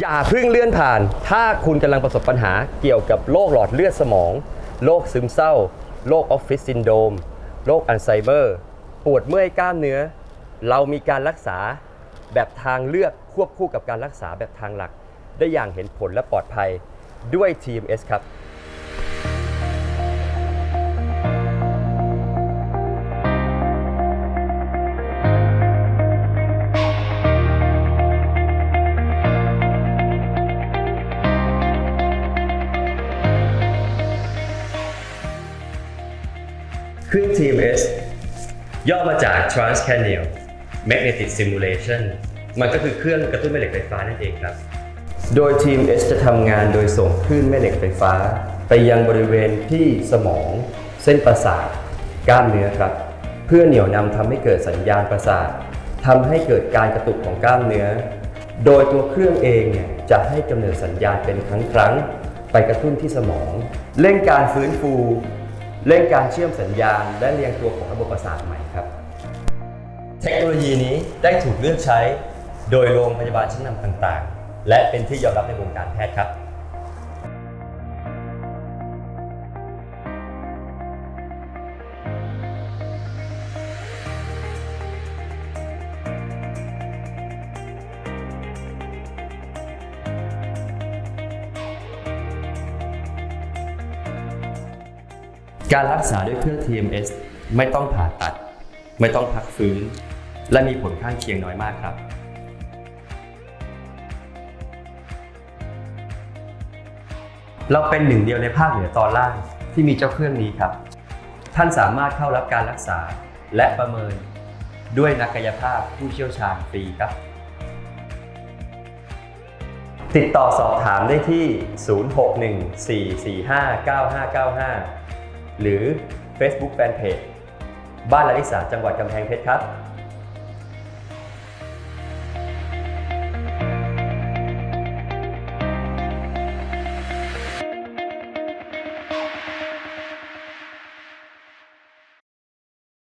อย่าเพิ่งเลื่อนผ่าน ถ้าคุณกำลังประสบปัญหาเกี่ยวกับโรคหลอดเลือดสมอง โรคซึมเศร้า โรคออฟฟิศซินโดม โรคอัลไซเมอร์ ปวดเมื่อยกล้ามเนื้อ เรามีการรักษาแบบทางเลือกควบคู่กับการรักษาแบบทางหลัก ได้อย่างเห็นผลและปลอดภัยด้วย TMS ครับ เครื่อง TMS ย่อมาจาก Transcranial Magnetic Stimulation มันก็คือเครื่องกระตุ้นแม่เหล็กไฟฟ้านั่นเองครับ โดย TMS จะทำงานโดยส่งคลื่นแม่เหล็กไฟฟ้า ไปยังบริเวณที่สมอง เส้นประสาทกล้ามเนื้อครับ เพื่อเหนี่ยวนำทำให้เกิดสัญญาณประสาททำให้เกิดการกระตุกของกล้ามเนื้อ โดยตัวเครื่องเองเนี่ยจะให้กำเนิดสัญญาณเป็นครั้งครั้งไปกระตุ้นที่สมอง เร่งการฟื้นฟู เร่งการเชื่อมสัญญาณ และเรียงตัวของระบบประสาทใหม่ครับ เทคโนโลยีนี้ได้ถูกเลือกใช้โดยโรงพยาบาลชั้นนำต่างๆ และเป็นที่ยอมรับในวงการแพทย์ครับ การรักษาด้วยเครื่อง TMS ไม่ต้องผ่าตัด ไม่ต้องพักฟื้น และมีผลข้างเคียงน้อยมากครับ เราเป็นหนึ่งเดียวในภาคเหนือตอนล่างที่มีเจ้าเครื่องนี้ครับ ท่านสามารถเข้ารับการรักษาและประเมินด้วยนักกายภาพผู้เชี่ยวชาญฟรีครับ ติดต่อสอบถามได้ที่ 0614459595 หรือ Facebook Fanpage บ้านลาลิสาจังหวัดกำแพงเพชรครับ